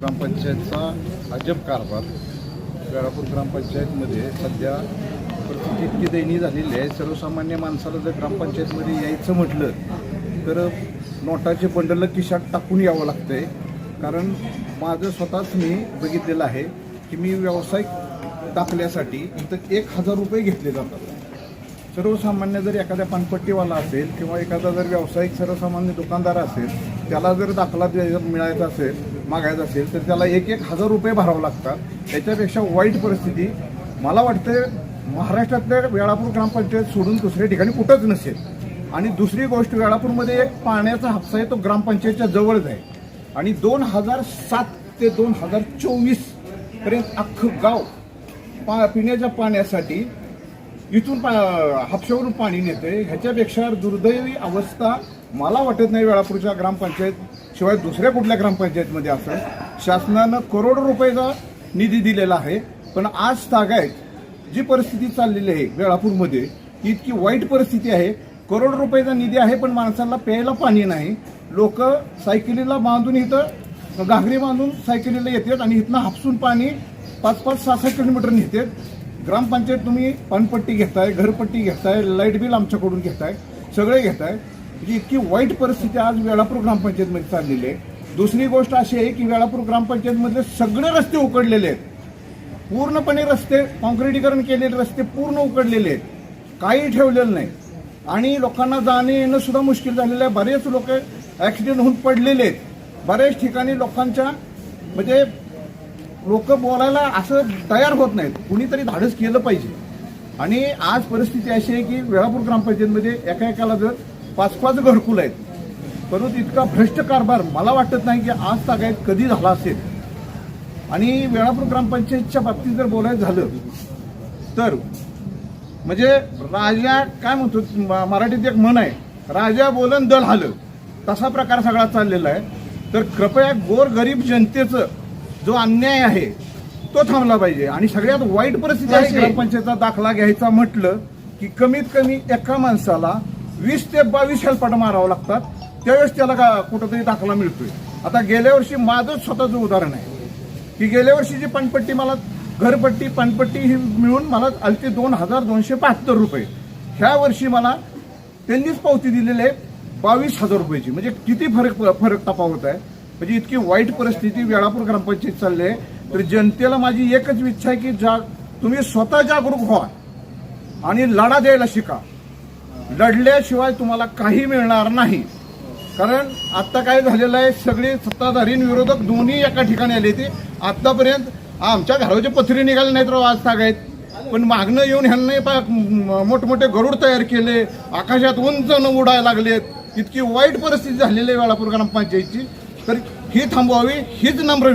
ग्रामपंचायतचा अजब कारभार वेळापूर ग्रामपंचायतमध्ये सध्या परिस्थिती इतकी दयनीय झालेली आहे. सर्वसामान्य माणसाला जर ग्रामपंचायतमध्ये यायचं म्हटलं तर नोटाचे बंडल किशात टाकून यावं लागतंय. कारण माझं स्वतःच मी बघितलेलं आहे की मी व्यावसायिक दाखल्यासाठी इथं एक हजार रुपये घेतले जातात. सर्वसामान्य जर एखाद्या पानपट्टीवाला असेल किंवा एखादा जर व्यावसायिक सर्वसामान्य दुकानदार असेल त्याला जर दाखला मिळायचा असेल मागायचा असेल तर त्याला एक एक हजार रुपये भरावं लागतात. त्याच्यापेक्षा वाईट परिस्थिती मला वाटतं महाराष्ट्रातल्या वेळापूर ग्रामपंचायत सोडून दुसऱ्या ठिकाणी कुठंच नसेल. आणि दुसरी गोष्ट वेळापूरमध्ये एक पाण्याचा हापसा आहे तो ग्रामपंचायतच्या जवळच आहे. आणि दोन हजार सात ते दोन हजार चोवीसपर्यंत अख्खं गाव पा पिण्याच्या पाण्यासाठी इथून पा हापशावरून पाणी नेते. ह्याच्यापेक्षा दुर्दैवी अवस्था मला वाटत नाही वेळापूरच्या ग्रामपंचायत शिवाय दुसऱ्या कुठल्या ग्रामपंचायतमध्ये असं. शासनानं करोडो रुपयाचा निधी दिलेला आहे. पण आज तागायत जी परिस्थिती चाललेली आहे वेळापूरमध्ये ती इतकी वाईट परिस्थिती आहे. करोड रुपयाचा निधी आहे पण माणसांना प्यायला पाणी नाही. लोक सायकलीला बांधून इथं घागरी बांधून सायकलीला येतात आणि इथनं हापसून पाणी पाच पाच सहा सहा किलोमीटर नेतात. ग्रामपंचायत तुम्ही पाणपट्टी घेताय घरपट्टी घेताय लाइट बिल आमच्याकडून घेताय सगळे घेताय. म्हणजे इतकी वाईट परिस्थिती आज वेळापूर ग्रामपंचायतमध्ये चाललेली आहे. दुसरी गोष्ट अशी आहे की वेळापूर ग्रामपंचायतमधले सगळे रस्ते उकडलेले आहेत. पूर्णपणे रस्ते कॉन्क्रिटीकरण केलेले रस्ते पूर्ण उकडलेले आहेत. काही ठेवलेलं नाही. आणि लोकांना जाणे येणं सुद्धा मुश्किल झालेलं आहे. बरेच लोक ॲक्सिडेंट होऊन पडलेले आहेत. बऱ्याच ठिकाणी लोकांच्या म्हणजे लोक बोलायला असं तयार होत नाहीत. कुणीतरी धाडस केलं पाहिजे. आणि आज परिस्थिती अशी आहे की वेळापूर ग्रामपंचायतमध्ये एका एकाला जर पाच पाच घरकुल आहेत परंतु इतका भ्रष्ट कारभार मला वाटत नाही की आज तागायत कधी झाला असेल. आणि वेळापूर ग्रामपंचायतच्या बाबतीत जर बोलायचं झालं तर म्हणजे राजा काय म्हणतो म- मराठीत एक म्हण आहे राजा बोलन दल हालं. तसा प्रकार सगळा चाललेला आहे. तर कृपया गोर गरीब जनतेचं जो अन्याय आहे तो थांबला पाहिजे. आणि सगळ्यात वाईट परिस्थिती आहे ग्रामपंचायतचा दाखला घ्यायचा म्हटलं की कमीत कमी एका माणसाला वीस ते बावीस हेलपाट मारावं लागतात. त्यावेळेस त्याला का कुठंतरी दाखला मिळतोय. आता गेल्या वर्षी माझंच स्वतःचं उदाहरण आहे. की गेल्या वर्षीची पाणपट्टी मला घरपट्टी पाणपट्टी ही मिळून मला आलती दोन हजार दोनशे बहात्तर रुपये. ह्या वर्षी मला त्यांनीच पावती दिलेली आहे बावीस हजार रुपयाची. म्हणजे किती फरक फरक तफावत आहे. म्हणजे इतकी वाईट परिस्थिती वेळापूर ग्रामपंचायत चालली आहे. तर जनतेला माझी एकच इच्छा आहे की जा तुम्ही स्वतः जागरूक व्हा आणि लढा द्यायला शिका. लढल्याशिवाय तुम्हाला काही मिळणार नाही. कारण आता काय झालेलं आहे सगळे सत्ताधारी विरोधक दोन्ही एका ठिकाणी आले ते आतापर्यंत आमच्या घराचे पत्रे निघाले नाहीत राव आज सांगायत पण मागणं येऊन ह्यांना मोठमोठे गरुड तयार केले. आकाशात उंच न उडायला लागलेत. इतकी वाईट परिस्थिती झालेली आहे वेळापूर ग्रामपंचायतची. तर ही थांबवावी हीच नम्र